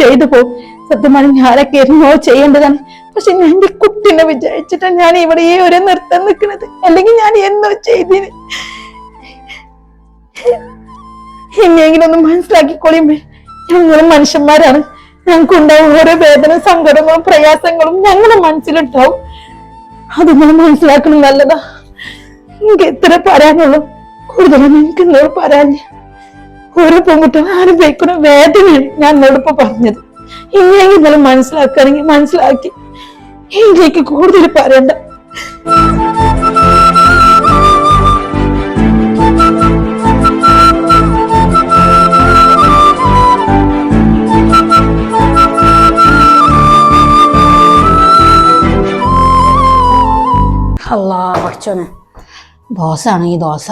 ചെയ്തു പോകും സത്യമാണ് ഞാനൊക്കെ എന്നോ ചെയ്യേണ്ടതാണ്. പക്ഷെ ഞാൻ എന്റെ കുട്ടിനെ വിചാരിച്ചിട്ടാണ് ഞാൻ ഇവിടെ ഈ ഒരു നൃത്തം നിൽക്കുന്നത്. അല്ലെങ്കിൽ ഞാൻ എന്നോ ചെയ്തിന്. എന്നെങ്കിലും ഒന്ന് മനസ്സിലാക്കിക്കൊള്ളിയുമ്പോ ഞങ്ങളും മനുഷ്യന്മാരാണ്. ഞങ്ങൾക്കുണ്ടാവും ഓരോ വേദന സങ്കടങ്ങളും പ്രയാസങ്ങളും ഞങ്ങളുടെ മനസ്സിലുണ്ടാവും. അത് നിങ്ങൾ മനസ്സിലാക്കണം നല്ലതാ. എനിക്ക് എത്ര പറയാനുള്ളൂ. കൂടുതലും എനിക്ക് എന്നോട് പറയാനില്ല. ഓരോ പെൺകുട്ടികളും അനുഭവിക്കുന്ന വേദനയാണ് ഞാൻ എന്നോടിപ്പോ പറഞ്ഞത്. ഇനിയെങ്കിൽ ഇന്നലെ മനസ്സിലാക്കുകയാണെങ്കിൽ മനസ്സിലാക്കി. എനിക്ക് കൂടുതൽ പറയണ്ട. അല്ലാ ഈ ദോശ?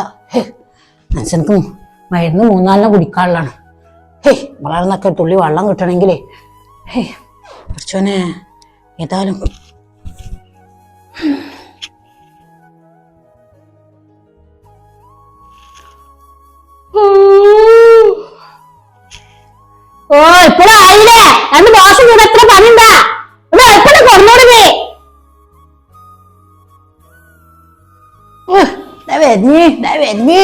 മനുഷ്യനക്ക് മരുന്ന് മൂന്നാലിനെ കുടിക്കാനുള്ളതാണ്. ഹേ വളർന്നൊക്കെ തുള്ളി വെള്ളം കിട്ടണമെങ്കിലേ ഹേ പഠിച്ചോനെ ഏതായാലും. ഓ ഇപ്പഴും ആയില്ലേ? രണ്ട് ദോശ കൂടെ എത്ര പണിണ്ടാ എപ്പോഴും കൊണ്ടോടുന്നേ വരുന്നേ വരുന്നേ.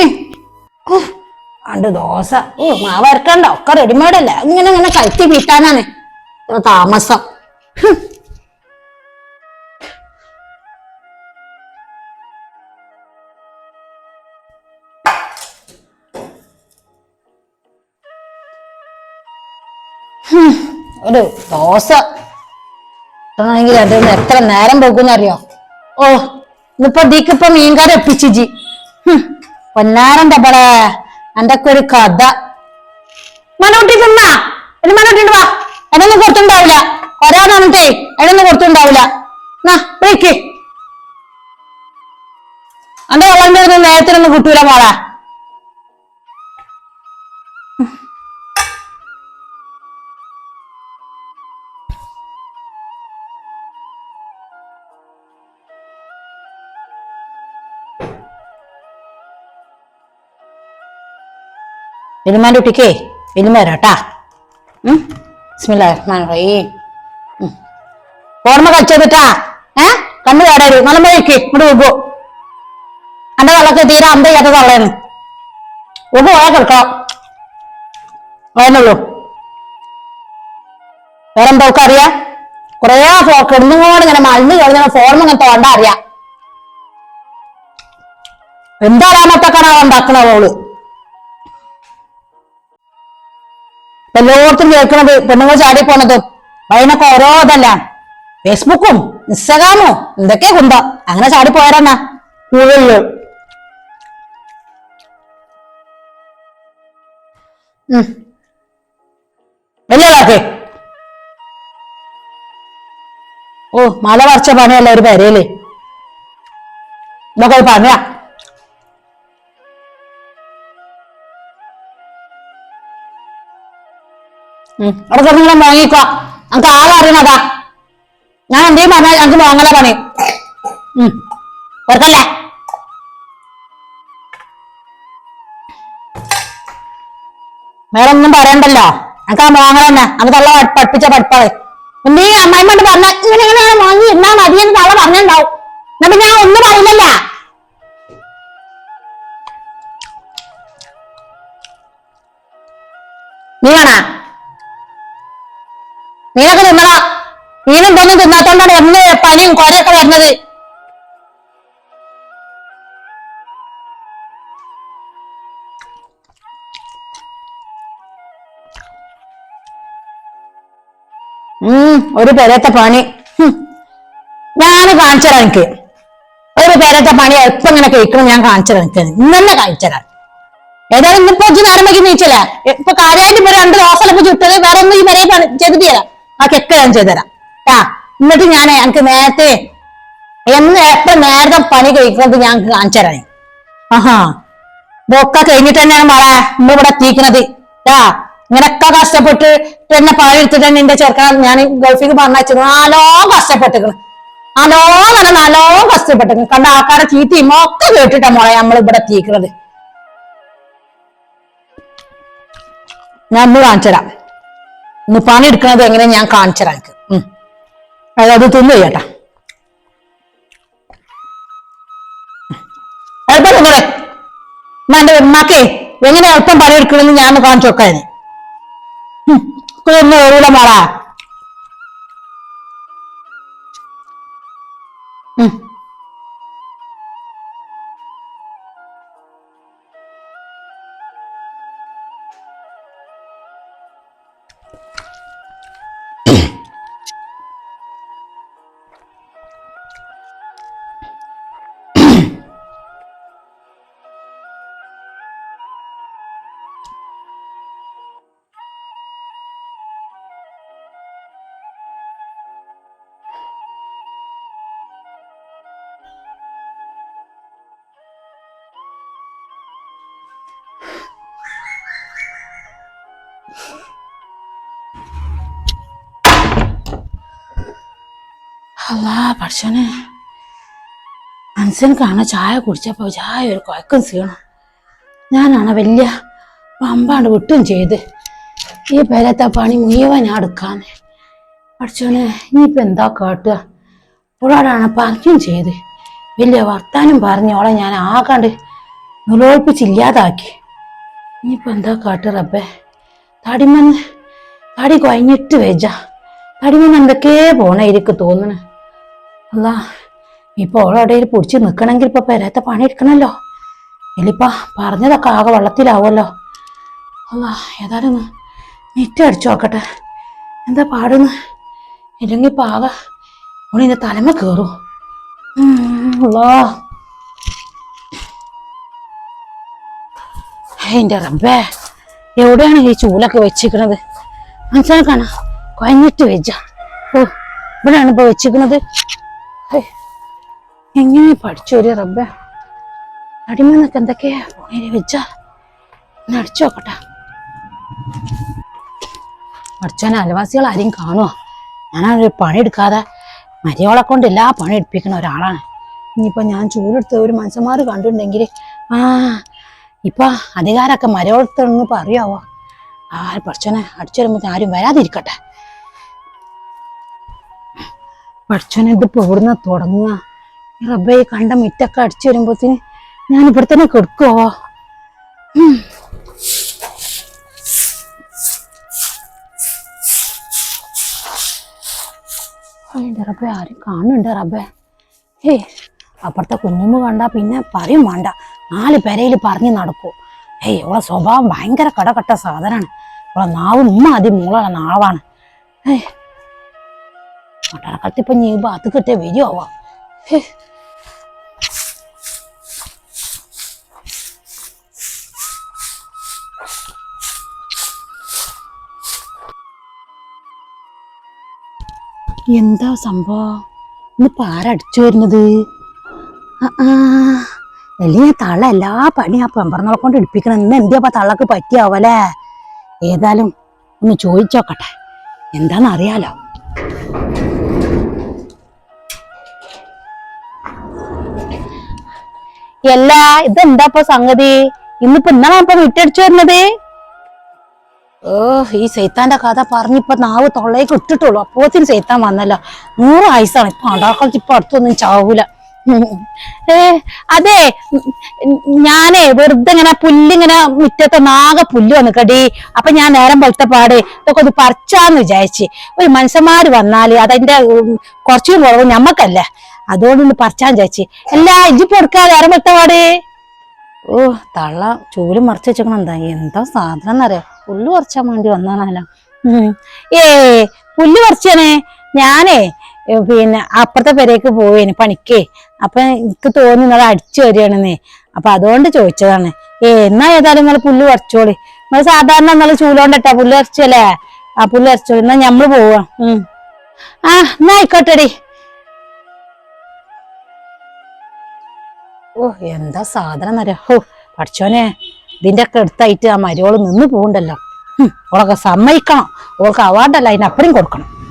അണ്ട് ദോശ. ഓ മാവ് അരക്കണ്ട. ഒക്കെ റെഡിമേഡ് അല്ലേ ഇങ്ങനെ ഇങ്ങനെ കയറ്റി വീട്ടാനാണ്. താമസം. ഒരു ദോശ. ആണെങ്കിൽ അത് എത്ര നേരം പോകുന്നറിയോ? ഓ ഇന്നിപ്പോ ദീക്കിപ്പോ മീൻകറി ഒപ്പിച്ചിജി പൊന്നാരം ബളെ എന്റെ ഒക്കെ ഒരു കഥ? മനോട്ടി തിന്നാ. എന്നെ മനോട്ടി വാ. എന്നൊന്നും കൊടുത്തുണ്ടാവില്ല ഒരാൾ വന്നിട്ടേ അതിനൊന്നും കൊടുത്തുണ്ടാവില്ല നാ വിളിക്ക് അന്റെ വെള്ളം നേരത്തിനൊന്നും കിട്ടൂല മോളെ. വലിയമാന്റെ കുട്ടിക്കേ വലിയ വരാട്ടാ ഓർമ്മ കളിച്ചതിട്ടാ ഏ? കണ്ണു കാടരു നല്ല മഴയ്ക്ക് ഇവിടെ പോകുമ്പോ എന്റെ വെള്ളക്ക് തീരെ അന്ത ചെയ്യാത്ത തള്ളേന്ന് ഒന്ന് പോയാ കിടക്കാം. വേണുള്ളൂ വേറെ എന്താ ഒക്കെ അറിയാ? കൊറേ കിടന്നുകൊണ്ട് ഇങ്ങനെ മണ്ണ് കളിഞ്ഞ ഫോർമ ഇങ്ങനെ തോണ്ട അറിയാം. എന്താ രാമത്തൊക്കെയാണ് ഉണ്ടാക്കണ അവൾ? എല്ലായിടത്തും കേൾക്കണത് പെണ്ണുങ്ങൾ ചാടി പോണതും. വഴിനൊക്കെ ഓരോ ഇതല്ല. ഫേസ്ബുക്കും ഇൻസ്റ്റാഗ്രാമും എന്തൊക്കെ കുന്ത അങ്ങനെ ചാടി പോയാരെന്നാ കൂടുതലുള്ളൂ വലിയതാക്കേ ഓ മല പറിച്ച പണിയല്ല ഒരു പെരയിൽ ഇതൊക്കെ ഒരു പണിയാ. അവിടെ കിടന്ന് നിങ്ങളെ മോങ്ങിക്കോ. നമുക്ക് ആളറിയണതാ ഞാൻ എന്തേലും പറഞ്ഞാൽ ഞങ്ങൾക്ക് മോങ്ങല പണി. ഓർക്കല്ലേ വേറെ ഒന്നും പറയണ്ടല്ലോ. ഞങ്ങൾക്ക് ആ മോങ്ങല തന്നെ. നമുക്ക് തള്ള പഠിപ്പിച്ച പഠിപ്പാളെ. നീ അമ്മായിമ്മണ്ട് പറഞ്ഞ ഇങ്ങനെ ഇങ്ങനെയാണ് മോങ്ങി. എന്നാ മതിയെന്ന് തള്ള പറഞ്ഞിട്ടുണ്ടാവും എന്നിട്ട് ഞാൻ ഒന്നും പറയില്ലല്ലോ. നീ കാണാ നീനൊക്കെ തിന്നടാ. നീനും തിന്നും തിന്നാത്തോണ്ടാണ് എന്ന് പനിയും കൊരയൊക്കെ വരുന്നത്. ഉം ഒരു പെരത്തെ പണി. ഞാൻ കാണിച്ചതാ എനിക്ക് ഒരു പെരത്തെ പണി എപ്പം ഇങ്ങനെ കഴിക്കണം ഞാൻ കാണിച്ചതാ എനിക്ക് ഇന്നെ കാണിച്ചതാ. ഏതായാലും ഇന്നിപ്പോ നേരം വൈകി നീച്ചല്ല ഇപ്പൊ കാര്യമായിട്ട് ഇപ്പൊ രണ്ട് ദോശ ഇപ്പൊ ചുട്ടത് വേറെ ഒന്നും ഈ വരെ ചെയ്തിട്ട് തരാം ആ കെക്ക് ഞാൻ ചെയ്തുതരാം. കേട്ടാ എന്നിട്ട് ഞാൻ എനിക്ക് നേരത്തെ എന്ന് എത്ര നേരത്തെ പണി കഴിക്കുന്നത് ഞാൻ കാണിച്ചു തരാം ആഹാ ഇതൊക്കെ കഴിഞ്ഞിട്ട് തന്നെയാണ് മോളെ ഇന്ന് ഇവിടെ എത്തിക്കുന്നത് കേട്ടാ ഇങ്ങനൊക്കെ കഷ്ടപ്പെട്ട് എന്നെ പണി എടുത്തിട്ട് തന്നെ എന്റെ ചെറുക്കാൻ ഞാൻ ഗൾഫിക്ക് പറഞ്ഞു നാലോ കഷ്ടപ്പെട്ടിക്കണ് നാലോ നല്ല നല്ലോ കഷ്ടപ്പെട്ടിക്കണ് കണ്ട ആൾക്കാരെ ചീത്തയും ഒക്കെ കേട്ടിട്ടാ മോളെ നമ്മൾ ഇവിടെ എത്തിക്കുന്നത് ഞാൻ ഒന്ന് കാണിച്ചു തരാം. ഇന്ന് പണി എടുക്കുന്നത് എങ്ങനെ ഞാൻ കാണിച്ചു തരാം എനിക്ക് ഉം. അത് തിന്നു ചേട്ടാ എളുപ്പം തിന്നണേ എന്റെ ഉമ്മാക്കേ എങ്ങനെ എളുപ്പം പണി എടുക്കണമെന്ന് ഞാൻ കാണിച്ചു വെക്കാൻ ഒന്നും ഓരൂല മോളാ. അല്ലാ പക്ഷനെ കാണാൻ ചായ കുടിച്ചപ്പോ ചായ ഒരു കുഴക്കം സീണം. ഞാനാണ് വലിയ പമ്പാണ്ട് വിട്ടും ചെയ്ത്. ഈ പേരത്തെ പണി മുഴുവൻ ഞാൻ എടുക്കാന്ന്. പഠിച്ചോനെ ഇനിയിപ്പോ എന്താ കാട്ടുക? ഓളോടാണ് പറഞ്ഞും ചെയ്ത്. വലിയ വർത്താനം പറഞ്ഞോളെ ഞാൻ ആകാണ്ട് നിലോൽപ്പിച്ചില്ലാതാക്കി ഇനിയിപ്പോ എന്താ കാട്ടുക റബ്ബേ? തടിമന്ന് തടി കുഴഞ്ഞിട്ട് വെജ തടിമന്ന് എന്തൊക്കെ പോണേ എനിക്ക് തോന്നണ്. അല്ല ഇപ്പൊ ഓളോടയിൽ പിടിച്ച് നിൽക്കണമെങ്കിൽ ഇപ്പൊ പെരത്തെ പണി എടുക്കണല്ലോ. ഇല്ലിപ്പ പറഞ്ഞതൊക്കെ ആകെ വെള്ളത്തിലാവുമല്ലോ. അല്ല ഏതായാലും നെറ്റ് അടിച്ചു നോക്കട്ടെ. എന്താ പാടുന്ന്? ഇല്ലെങ്കിൽ ഇപ്പൊ ആകെ ഓളിന്റെ തലമ കേറൂ. എന്റെ റബ്ബേ എവിടെയാണ് ഈ ചൂലൊക്കെ വെച്ചിരിക്കണത്? മനസ്സിലായി കാണാ കുഴഞ്ഞിട്ട് വെച്ച ഓ ഇവിടെയാണ് ഇപ്പൊ വെച്ചിരിക്കണത്. എങ്ങനെ പഠിച്ചു ഒരു റബ്ബേ? അടിമെന്നൊക്കെ എന്തൊക്കെയാ പോണേൽ വെച്ച? അടിച്ചു നോക്കട്ടെ. അടിച്ചോനെ അയൽവാസികൾ ആരെയും കാണുമോ ഞാനൊരു പണി എടുക്കാതെ മരിയോളെ കൊണ്ട് എല്ലാ പണി എടുപ്പിക്കുന്ന ഒരാളാണ്. ഇനിയിപ്പോ ഞാൻ ചൂടെടുത്ത് ഒരു മനുഷ്യന്മാർ കണ്ടിട്ടുണ്ടെങ്കിൽ ആ ഇപ്പൊ അധികാരമൊക്കെ മരയോളത്തെന്ന് പറയാവോ? ആ പഠിച്ചോനെ അടിച്ചു വരുമ്പോ ആരും വരാതിരിക്കട്ടെ. പഠിച്ചോനെ ഇതിപ്പോ എവിടുന്ന തുടങ്ങുക? റബ്ബെ ഈ കണ്ട മിറ്റൊക്കെ അടിച്ചു വരുമ്പോത്തിന് ഞാൻ ഇവിടെ തന്നെ കെടുക്കുവോ. അതിന്റെ റബ്ബെ ആരും കാണുന്നുണ്ട് റബ്ബെ. ഏ അപ്പുറത്തെ കുഞ്ഞുമ്മ കണ്ട പിന്നെ പറയും വേണ്ട. നാല് പെരയിൽ പറഞ്ഞു നടക്കൂ. ഏയ് ഇവളെ സ്വഭാവം ഭയങ്കര കടകട്ട സാധനമാണ് ഇവളെ നാവും ഉമ്മ അതി മൂള നാവാണ്. ഏയ് ഇപ്പൊ ഭാഗത്ത് കിട്ടിയ വരുമോ എന്താ സംഭവം? ഇന്നിപ്പോ ആരടിച്ചു വരുന്നത്? ആ, വലിയ തള്ള എല്ലാ പണിയും ആ പെമ്പറന്നോളെ കൊണ്ട് എടുപ്പിക്കണം. ഇന്ന് എന്തിയാ തള്ളക്ക് പറ്റിയാവല്ലേ ഏതായാലും ഒന്ന് ചോദിച്ചോക്കട്ടെ. എന്താന്ന് എല്ലാ ഇതെന്താ ഇപ്പൊ സംഗതി? ഇന്നിപ്പോ ഇന്നലെ ഇപ്പൊ വിട്ടടിച്ചു വരുന്നത്? ഓ ഈ സൈത്താന്റെ കഥ പറഞ്ഞിപ്പോ നാവ് തൊള്ളേക്ക് ഇട്ടിട്ടുള്ളൂ. അപ്പോത്തിന് സൈത്താൻ വന്നല്ലോ. നൂറ് ആയുസാണ് ഇപ്പൊ അടാക്കളിച്ച് ഇപ്പൊ അടുത്തൊന്നും ചാവൂല. ഏ അതെ. ഞാനേ വെറുതെ ഇങ്ങനെ പുല്ലിങ്ങനെ മുറ്റത്തെ നാകെ പുല്ല് വന്നിക്കടി. അപ്പൊ ഞാൻ നേരം പോലത്തെ പാട്. ഇതൊക്കെ ഒന്ന് പറിച്ചാന്ന് വിചാരിച്ച്. ഒരു മനുഷ്യന്മാര് വന്നാൽ അതെന്റെ കുറച്ചും കുറവ് ഞമ്മക്കല്ല? അതുകൊണ്ട് ഒന്ന് പറിച്ചാന്ന് വിചാരിച്ച്. എല്ലാ ഇജിപ്പ് പൊടുക്കാ നേരം പോലത്തെ പാട്. ഓ തള്ള ചൂൽ മറിച്ച് വെച്ചേക്കണം എന്താ? എന്താ സാധനം എന്നറിയാം? പുല്ല് പറിച്ചാൻ വേണ്ടി വന്നാണല്ലോ. ഏ പുല്ല് പറിച്ചേനെ? ഞാനേ പിന്നെ അപ്പുറത്തെ പെരേക്ക് പോവേന് പണിക്കേ. അപ്പൊ എനിക്ക് തോന്നി നിങ്ങൾ അടിച്ചു വരികയാണെന്നേ. അപ്പൊ അതുകൊണ്ട് ചോദിച്ചതാണ്. ഏ എന്നാ ഏതായാലും നിങ്ങൾ പുല്ല് പറിച്ചോളി. നിങ്ങൾ സാധാരണ നിങ്ങൾ ചൂലോണ്ടട്ടാ പുല്ല് പറിച്ചല്ലേ? ആ പുല്ല് പറിച്ചോളി. എന്നാ ഞമ്മൾ പോവാ. ഉം. ആ എന്നാ ആയിക്കോട്ടെടി. ഓ എന്താ സാധനം എന്നറിയാ? ഓ പഠിച്ചോനെ ഇതിന്റെ ഒക്കെ അടുത്തായിട്ട് ആ മരിയോൾ നിന്ന് പോകണ്ടല്ലോ ഹും, ഓളൊക്കെ സമ്മതിക്കണം. ഓൾക്ക് അവാർഡല്ല അതിനപ്പുറം കൊടുക്കണം.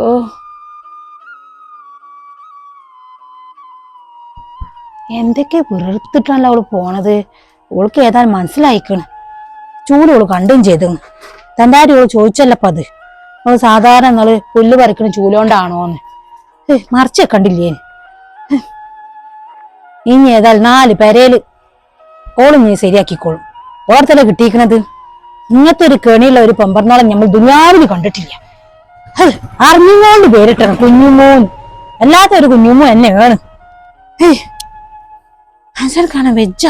ഓ. എന്തൊക്കെ വെറുത്തിട്ടാണല്ലോ അവൾ പോണത്? ഓൾക്ക് ഏതായാലും മനസ്സിലായിക്കണ്. ചൂട് ഓൾ കണ്ടും ചെയ്തു. തന്റെ ആരും ഓൾ ചോദിച്ചല്ലപ്പ അത്. അവൾ സാധാരണ നിങ്ങൾ പുല്ല് പറിക്കണ ചൂലോണ്ടാണോന്ന്. മറിച്ച് കണ്ടില്ലേ. ഇനി ഏതായാലും നാല് പെരയിൽ ഓൾ നീ ശരിയാക്കിക്കോളും. ഓർത്തല്ലേ കിട്ടിയിരിക്കണത്? ഇങ്ങനത്തെ ഒരു കെണിയുള്ള ഒരു പമ്പർനാളം നമ്മൾ ദുനിയാവിൽ കണ്ടിട്ടില്ല. അറിഞ്ഞുകൊണ്ട് പേരിട്ടണം കുഞ്ഞുമോൻ. അല്ലാത്ത ഒരു കുഞ്ഞുമോ എന്നെയാണ് മനസ്സിലാക്കാണ് വെജ്ജ.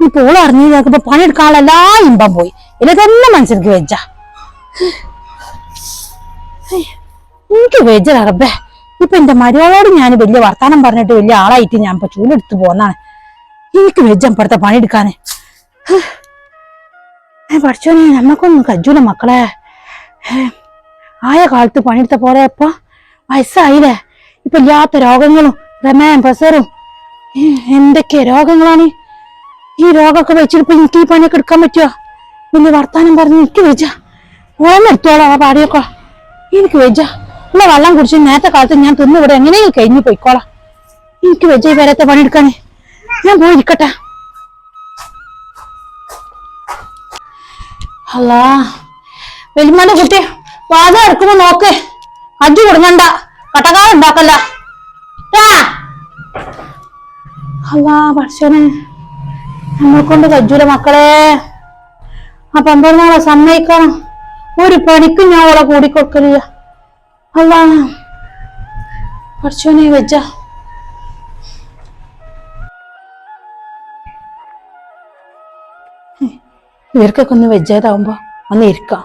നീ പോൾ അറിഞ്ഞു നോക്കുമ്പോ പണിയെടുക്കാനുള്ള എല്ലാ ഇമ്പം പോയി. ഇല്ല തന്നെ മനസ്സിലേക്ക് വെജ്ജ എനിക്ക് വെജ്ജ അറബേ ഇപ്പൊ എന്റെ മരുമകളോട് ഞാൻ വലിയ വർത്താനം പറഞ്ഞിട്ട് വലിയ ആളായിട്ട് ഞാൻ ഇപ്പൊ ചൂലെടുത്ത് പോന്നാണ്. എനിക്ക് വെജ്ജം ഇപ്പഴത്തെ പണിയെടുക്കാന്. പഠിച്ചോനെ നമ്മക്കൊന്നും കജ്ജൂല മക്കളെ. ആയ കാലത്ത് പണിയെടുത്ത പോലെ ഇപ്പൊ വയസ്സായില്ലേ? ഇപ്പൊ ഇല്ലാത്ത രോഗങ്ങളും പ്രമേയം പ്രസറും. എന്തൊക്കെ രോഗങ്ങളാണ്? ഈ രോഗമൊക്കെ വെച്ചിട്ട് എനിക്ക് ഈ പണിയൊക്കെ എടുക്കാൻ പറ്റുമോ വലിയ വർത്താനം പറഞ്ഞ് എനിക്ക് വെച്ച ഓർമ്മ ആ പാടിയൊക്കെ. എനിക്ക് വെച്ച ഉള്ള വെള്ളം കുടിച്ച് നേരത്തെ കാലത്ത് ഞാൻ തിന്നിവിടെ എങ്ങനെയും കഴിഞ്ഞു പോയിക്കോളാം. എനിക്ക് വെച്ച ഈ വരത്തെ പണിയെടുക്കാനേ ഞാൻ പോയിരിക്കട്ടെ. അല്ലാ വലിയമ്മന്റെ കുട്ടി. വാദം എടുക്കുമ്പോ നോക്ക്. അജു കൊടുങ്ങണ്ട. കട്ടക്കാർ ഉണ്ടാക്കല്ല അല്ലാ പക്ഷനെ നമ്മളെ കൊണ്ട് കജ്ജൂല മക്കളെ. ആ പമ്പറന്നാളെ സമ്മതിക്കണം. ഒരു പണിക്കും ഞാൻ അവളെ കൂടിക്കൊടുക്കലില്ല. അല്ലാ പഠിച്ചോനെ വെച്ച ഇവർക്കൊക്കെ ഒന്ന് വെജാതാവുമ്പോ ഒന്ന് ഇരിക്കാം.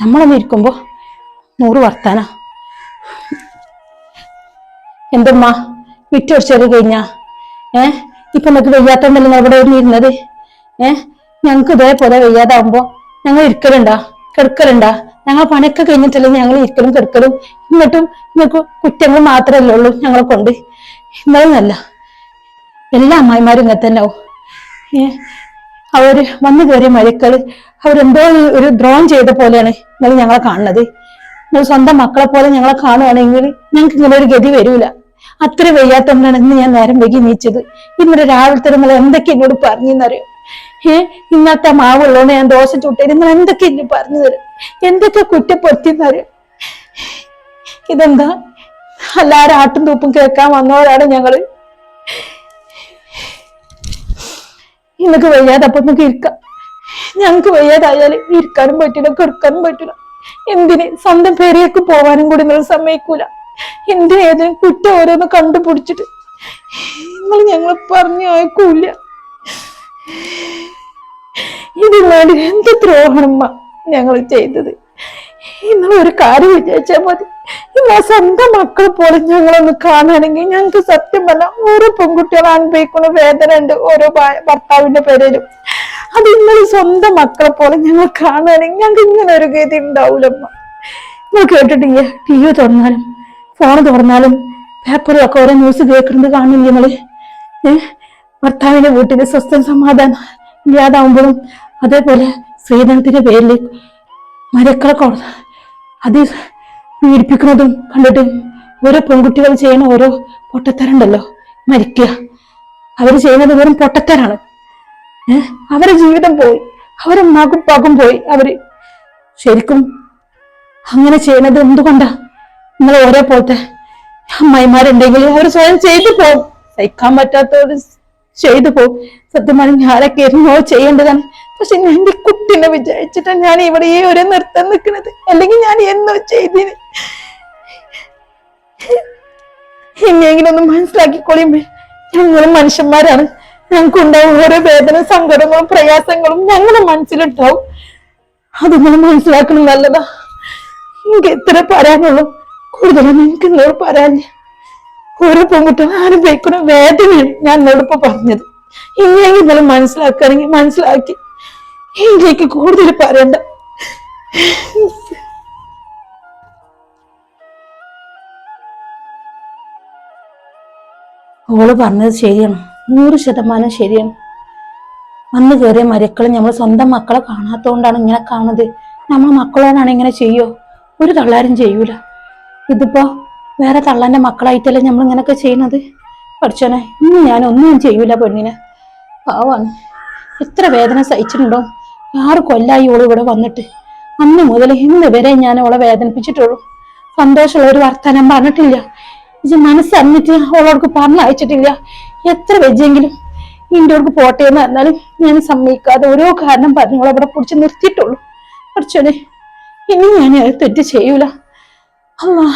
നമ്മളൊന്ന് ഇരിക്കുമ്പോ നൂറ് വർത്താന. എന്തുമ്മാ? വിറ്റൊടിച്ചത് കഴിഞ്ഞാ? ഏ? ഇപ്പൊ നമുക്ക് വെയ്യാത്തോണ്ടല്ലോ നിങ്ങൾ ഇവിടെ ഇരുന്നത് ഏ? ഞങ്ങക്ക് ഇതേപോലെ വെയ്യാതാവുമ്പോ ഞങ്ങൾ ഇരിക്കലുണ്ടാ? കിടക്കലുണ്ടാ? ഞങ്ങൾ പണിയൊക്കെ കഴിഞ്ഞിട്ടല്ലേ ഞങ്ങൾ ഇരിക്കലും കിടക്കലും? എന്നിട്ടും നിങ്ങൾക്ക് കുറ്റങ്ങൾ മാത്രമല്ലേ ഉള്ളൂ ഞങ്ങളെ കൊണ്ട്. ഇന്നലെന്നല്ല എല്ലാ അമ്മായിമാരും ഇങ്ങനെ തന്നെ ആവും. ഏ? അവർ വന്നു കയറിയ മരുക്കൾ അവരെന്തോ ഒരു- ദ്രോഹം ചെയ്ത പോലെയാണ് നിങ്ങൾ ഞങ്ങളെ കാണുന്നത്. സ്വന്തം മക്കളെ പോലെ ഞങ്ങളെ കാണുകയാണെങ്കിൽ ഞങ്ങൾക്ക് ഇങ്ങനെ ഒരു ഗതി വരൂല. അത്ര വയ്യാത്തോണ്ടാണ് ഇന്ന് ഞാൻ നേരം വൈകി നീച്ചത് ഇന്നലെ രാവിലത്തെ നിങ്ങൾ എന്തൊക്കെ എന്നോട് പറഞ്ഞെന്നറിയോ? ഏ? ഇന്നത്തെ മാവുള്ളതുകൊണ്ട് ഞാൻ ദോശ ചുട്ടേ നിങ്ങൾ എന്തൊക്കെ എന്നെ പറഞ്ഞു തരും എന്തൊക്കെ കുറ്റപ്പെടുത്തിയെന്നറിയോ? ഇതെന്താ? എല്ലാരും ആട്ടും തൂപ്പും കേൾക്കാൻ വന്നവരാണ് ഞങ്ങൾ. ഇന്നൊക്കെ വയ്യാതെ അപ്പൊ നമുക്ക് ഇരിക്കാം. ഞങ്ങക്ക് വയ്യാതായാൽ ഇരിക്കാനും പറ്റില്ല കിടക്കാനും പറ്റില്ല എന്തിന് സ്വന്തം പേരെയൊക്കെ പോവാനും കൂടി നിങ്ങൾ സമ്മതിക്കൂല? എന്തിന് ഏതെങ്കിലും കുറ്റം ഓരോന്ന് കണ്ടുപിടിച്ചിട്ട്. നിങ്ങൾ ഞങ്ങൾ പറഞ്ഞു അയക്കൂല. ഇതിനാണ് എന്ത് ദ്രോഹണമ്മ ഞങ്ങൾ ചെയ്തത്? നിങ്ങൾ ഒരു കാര്യം വിചാരിച്ചാൽ മതി. നിങ്ങൾ സ്വന്തം മക്കളെ പോലെ ഞങ്ങളൊന്ന് കാണുകയാണെങ്കിൽ ഞങ്ങൾക്ക് സത്യം പറഞ്ഞാൽ ഓരോ പെൺകുട്ടികൾ അനുഭവിക്കുന്ന വേദന ഉണ്ട് ഓരോ ഭർത്താവിന്റെ പേരിലും. അത് നിങ്ങൾ സ്വന്തം മക്കളെ പോലെ ഞങ്ങൾ കാണുകയാണെങ്കിൽ ഞങ്ങൾക്ക് ഇങ്ങനെ ഒരു ഗതി ഉണ്ടാവൂലമ്മ. നിങ്ങൾ കേട്ടിട്ടില്ല ടി വി തുറന്നാലും ഫോൺ തുറന്നാലും പേപ്പറിലൊക്കെ ഓരോ ന്യൂസ് കേൾക്കുന്നത് കാണില്ല നിങ്ങൾ ഭർത്താവിന്റെ വീട്ടിൽ സ്വസ്ഥ സമാധാനം ഇല്ലാതാവുമ്പോഴും അതേപോലെ സ്ത്രീധനത്തിന്റെ പേരിൽ മരക്കളെ അത് പീഡിപ്പിക്കുന്നതും കണ്ടിട്ട് ഓരോ പെൺകുട്ടികൾ ചെയ്യുന്ന ഓരോ പൊട്ടത്തരുണ്ടല്ലോ മരിക്കുക. അവർ ചെയ്യുന്നത് വെറും പൊട്ടത്തരാണ്. ഏഹ് അവരെ ജീവിതം പോയി. അവരെ മകും പകും പോയി അവർ. ശരിക്കും അങ്ങനെ ചെയ്യണത് എന്തുകൊണ്ടാ? നിങ്ങൾ ഓരോ പോലത്തെ അമ്മായിമാരുണ്ടെങ്കിൽ അവർ സ്വയം ചെയ്തു പോകും സഹിക്കാൻ പറ്റാത്തവര് ചെയ്തു പോകും സത്യമാണ് ഞാനൊക്കെ എന്നോ ചെയ്യേണ്ടതാണ്. പക്ഷെ ഞാൻ എന്റെ കുട്ടീനെ വിചാരിച്ചിട്ടാണ് ഞാൻ ഇവിടെ ഈ ഒരു നിർത്തം നിൽക്കുന്നത്. അല്ലെങ്കിൽ ഞാൻ എന്നോ ചെയ്തിന്. എന്നെങ്കിലും ഒന്ന് മനസ്സിലാക്കിക്കൊള്ളിയുമ്പോ ഞങ്ങളും മനുഷ്യന്മാരാണ്. ഞങ്ങൾക്കുണ്ടാവും. ഓരോ വേദന സങ്കടങ്ങളും പ്രയാസങ്ങളും ഞങ്ങളുടെ മനസ്സിലുണ്ടാവും. അത് നിങ്ങൾ മനസ്സിലാക്കണം നല്ലതാ. എനിക്ക് എത്ര പറയാനുള്ളൂ. കൂടുതലൊന്നും എനിക്ക് നിങ്ങളോട് പറയാനില്ല. ഓരോ പെൺകുട്ടികൾ അനുഭവിക്കുന്ന വേദനയും ഞാൻ എന്നോടിപ്പോ പറഞ്ഞത്. ഇനിയെങ്കിൽ നിങ്ങൾ മനസ്സിലാക്കുകയാണെങ്കിൽ മനസ്സിലാക്കി. എനിക്ക് കൂടുതൽ പറയണ്ട. ഓൾ പറഞ്ഞത് ശരിയാണ്. നൂറ് ശതമാനം ശരിയാണ് അന്ന് കയറിയ മരക്കളെ നമ്മൾ സ്വന്തം മക്കളെ കാണാത്തോണ്ടാണ് ഇങ്ങനെ കാണുന്നത്. നമ്മൾ മക്കളോടാണ് ഇങ്ങനെ ചെയ്യോ? ഒരു തള്ളാരും ചെയ്യൂല. ഇതിപ്പോ വേറെ തള്ളാന്റെ മക്കളായിട്ടല്ലേ നമ്മൾ ഇങ്ങനെയൊക്കെ ചെയ്യുന്നത്? പഠിച്ചോനെ ഇന്ന് ഞാൻ ഒന്നും ചെയ്യൂല പെണ്ണിനെ. പാവാണ്. എത്ര വേദന സഹിച്ചിട്ടുണ്ടോ? ആറ് കൊല്ലായി ഓൾ ഇവിടെ വന്നിട്ട്. അന്ന് മുതൽ ഇന്ന് വരെ ഞാൻ അവളെ വേദനിപ്പിച്ചിട്ടുള്ളൂ. സന്തോഷമുള്ള ഒരു വർത്തമാനം പറഞ്ഞിട്ടില്ല. ഇത് മനസ്സറിഞ്ഞിട്ട് അവളോടക്ക് പറഞ്ഞയച്ചിട്ടില്ല. എത്ര വെജെങ്കിലും അടുക്ക് പോട്ടെ എന്ന് പറഞ്ഞാലും ഞാൻ സമ്മതിക്കാതെ ഓരോ കാരണം പറഞ്ഞു അവിടെ പിടിച്ച് നിർത്തിയിട്ടുള്ളൂ. പഠിച്ചോനെ ഇനി ഞാൻ തെറ്റ് ചെയ്യൂല. അല്ലാ